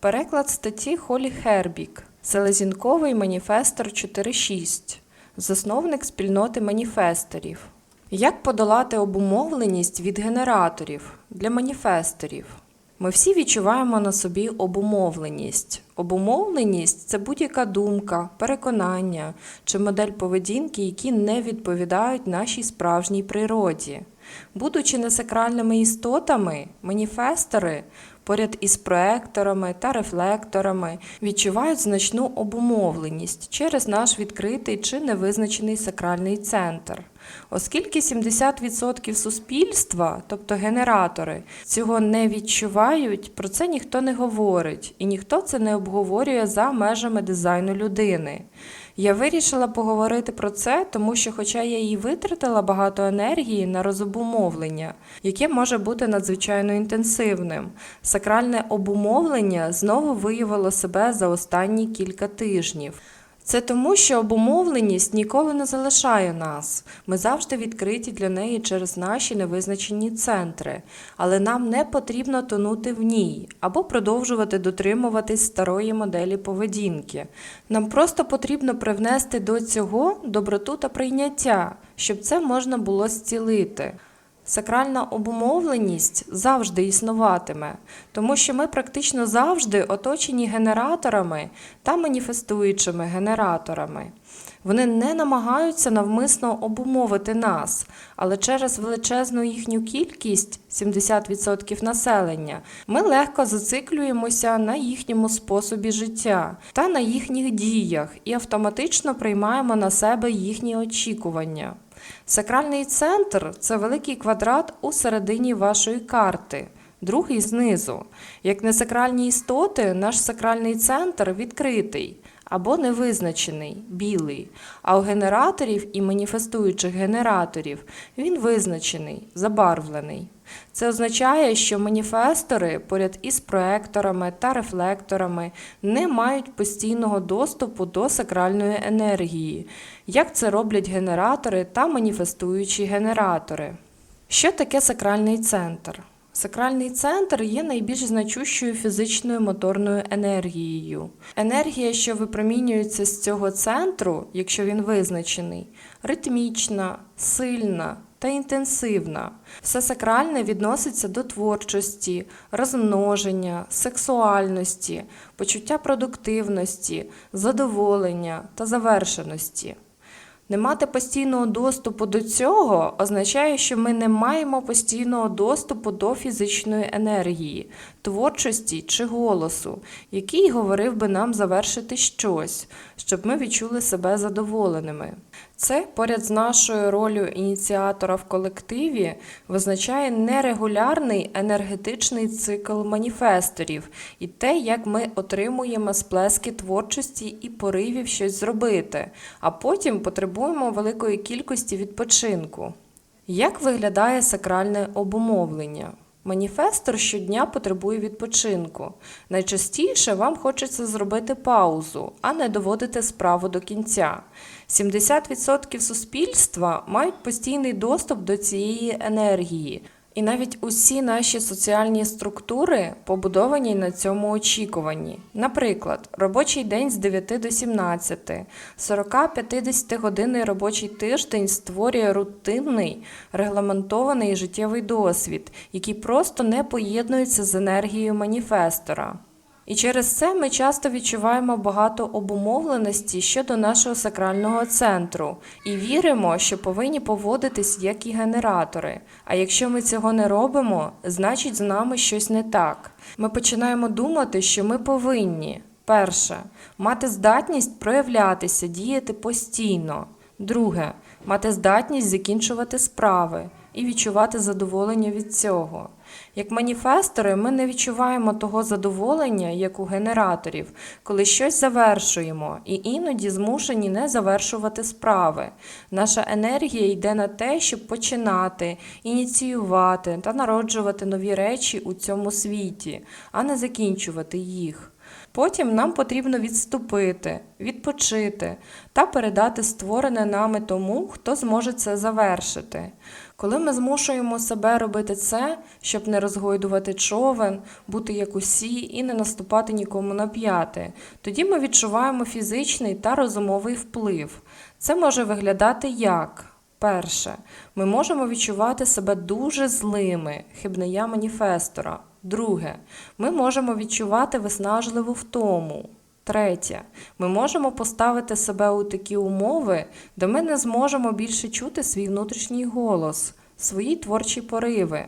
Переклад статті Холі Хербік Селезінковий маніфестор 4.6 Засновник спільноти маніфесторів. Як подолати обумовленість від генераторів для маніфесторів? Ми всі відчуваємо на собі обумовленість. Обумовленість це будь-яка думка, переконання чи модель поведінки, які не відповідають нашій справжній природі. Будучи несакральними істотами, маніфестори поряд із проекторами та рефлекторами відчувають значну обумовленість через наш відкритий чи невизначений сакральний центр. Оскільки 70% суспільства, тобто генератори, цього не відчувають, про це ніхто не говорить, і ніхто це не обговорює за межами дизайну людини. Я вирішила поговорити про це, тому що, хоча я і витратила багато енергії на розобумовлення, яке може бути надзвичайно інтенсивним, сакральне обумовлення знову виявило себе за останні кілька тижнів. Це тому, що обумовленість ніколи не залишає нас. Ми завжди відкриті для неї через наші невизначені центри, але нам не потрібно тонути в ній або продовжувати дотримуватись старої моделі поведінки. Нам просто потрібно привнести до цього доброту та прийняття, щоб це можна було зцілити. Сакральна обумовленість завжди існуватиме, тому що ми практично завжди оточені генераторами та маніфестуючими генераторами. Вони не намагаються навмисно обумовити нас, але через величезну їхню кількість 70% населення ми легко зациклюємося на їхньому способі життя та на їхніх діях і автоматично приймаємо на себе їхні очікування. Сакральний центр це великий квадрат у середині вашої карти, другий знизу. Як несакральні істоти, наш сакральний центр відкритий або невизначений, білий, а у генераторів і маніфестуючих генераторів він визначений, забарвлений. Це означає, що маніфестори поряд із проекторами та рефлекторами не мають постійного доступу до сакральної енергії, як це роблять генератори та маніфестуючі генератори. Що таке сакральний центр? Сакральний центр є найбільш значущою фізичною моторною енергією. Енергія, що випромінюється з цього центру, якщо він визначений, ритмічна, сильна та інтенсивна. Все сакральне відноситься до творчості, розмноження, сексуальності, почуття продуктивності, задоволення та завершеності. Не мати постійного доступу до цього означає, що ми не маємо постійного доступу до фізичної енергії, творчості чи голосу, який говорив би нам завершити щось, щоб ми відчули себе задоволеними. Це поряд з нашою ролью ініціатора в колективі визначає нерегулярний енергетичний цикл маніфесторів і те, як ми отримуємо сплески творчості і поривів щось зробити, а потім потребуємо великої кількості відпочинку. Як виглядає сакральне обумовлення? Маніфестор щодня потребує відпочинку. Найчастіше вам хочеться зробити паузу, а не доводити справу до кінця. 70% суспільства мають постійний доступ до цієї енергії. І навіть усі наші соціальні структури побудовані на цьому очікуванні. Наприклад, робочий день з 9 до 17, 40-50 годинний робочий тиждень створює рутинний, регламентований життєвий досвід, який просто не поєднується з енергією маніфестора. І через це ми часто відчуваємо багато обумовленості щодо нашого сакрального центру і віримо, що повинні поводитись як і генератори. А якщо ми цього не робимо, значить з нами щось не так. Ми починаємо думати, що ми повинні перше мати здатність проявлятися, діяти постійно. Друге мати здатність закінчувати справи і відчувати задоволення від цього. Як маніфестори, ми не відчуваємо того задоволення, як у генераторів, коли щось завершуємо, і іноді змушені не завершувати справи. Наша енергія йде на те, щоб починати, ініціювати та народжувати нові речі у цьому світі, а не закінчувати їх. Потім нам потрібно відступити, відпочити та передати створене нами тому, хто зможе це завершити. Коли ми змушуємо себе робити це, щоб не розгойдувати човен, бути як усі і не наступати нікому на п'яти, тоді ми відчуваємо фізичний та розумовий вплив. Це може виглядати як. Перше, ми можемо відчувати себе дуже злими, хибне я маніфестора. Друге, ми можемо відчувати виснажливу втому. Третє, ми можемо поставити себе у такі умови, де ми не зможемо більше чути свій внутрішній голос, свої творчі пориви.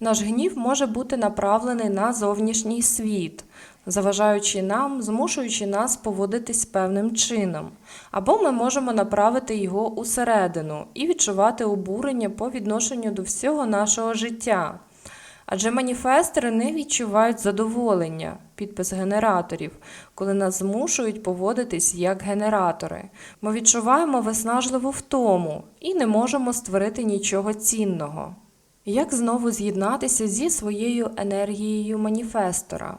Наш гнів може бути направлений на зовнішній світ, заважаючи нам, змушуючи нас поводитись певним чином, або ми можемо направити його усередину і відчувати обурення по відношенню до всього нашого життя. Адже маніфестори не відчувають задоволення, підпис генераторів, коли нас змушують поводитись як генератори. Ми відчуваємо виснажливу втому і не можемо створити нічого цінного. Як знову з'єднатися зі своєю енергією маніфестора?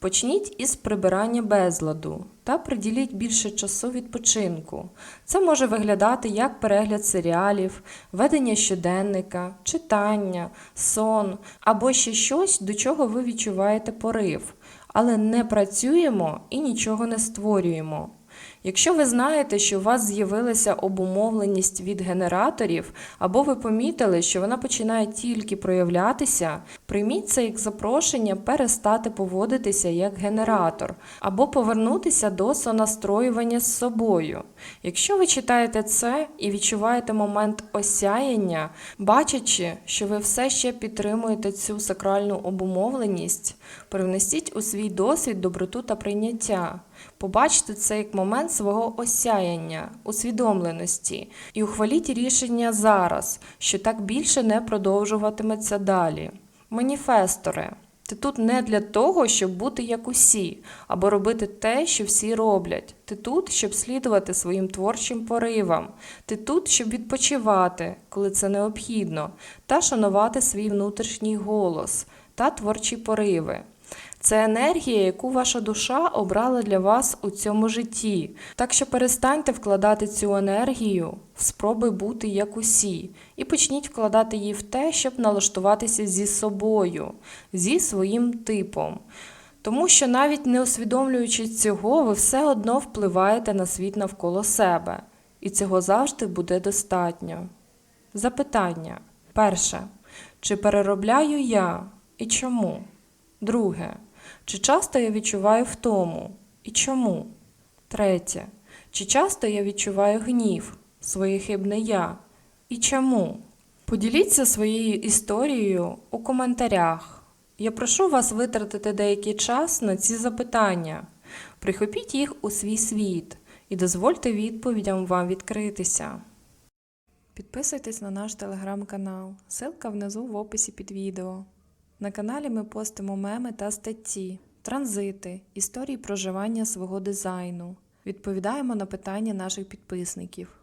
Почніть із прибирання безладу та приділіть більше часу відпочинку. Це може виглядати як перегляд серіалів, ведення щоденника, читання, сон або ще щось, до чого ви відчуваєте порив, але не працюємо і нічого не створюємо. Якщо ви знаєте, що у вас з'явилася обумовленість від генераторів, або ви помітили, що вона починає тільки проявлятися, прийміть це як запрошення перестати поводитися як генератор, або повернутися до сонастроювання з собою. Якщо ви читаєте це і відчуваєте момент осяяння, бачачи, що ви все ще підтримуєте цю сакральну обумовленість, привнесіть у свій досвід доброту та прийняття. Побачте це як момент свого осяяння, усвідомленості і ухваліть рішення зараз, що так більше не продовжуватиметься далі. Маніфестори. Ти тут не для того, щоб бути як усі, або робити те, що всі роблять. Ти тут, щоб слідувати своїм творчим поривам. Ти тут, щоб відпочивати, коли це необхідно, та шанувати свій внутрішній голос та творчі пориви. Це енергія, яку ваша душа обрала для вас у цьому житті. Так що перестаньте вкладати цю енергію в спроби бути як усі, і почніть вкладати її в те, щоб налаштуватися зі собою, зі своїм типом. Тому що навіть не усвідомлюючи цього, ви все одно впливаєте на світ навколо себе, і цього завжди буде достатньо. Запитання. Перше. Чи переробляю я і чому? Друге. Чи часто я відчуваю втому і чому? Третє. Чи часто я відчуваю гнів, своє хибне я і чому? Поділіться своєю історією у коментарях. Я прошу вас витратити деякий час на ці запитання. Прихопіть їх у свій світ і дозвольте відповідям вам відкритися. Підписуйтесь на наш телеграм-канал. Ссылка внизу в описі під відео. На каналі ми постимо меми та статті, транзити, історії проживання свого дизайну. Відповідаємо на питання наших підписників.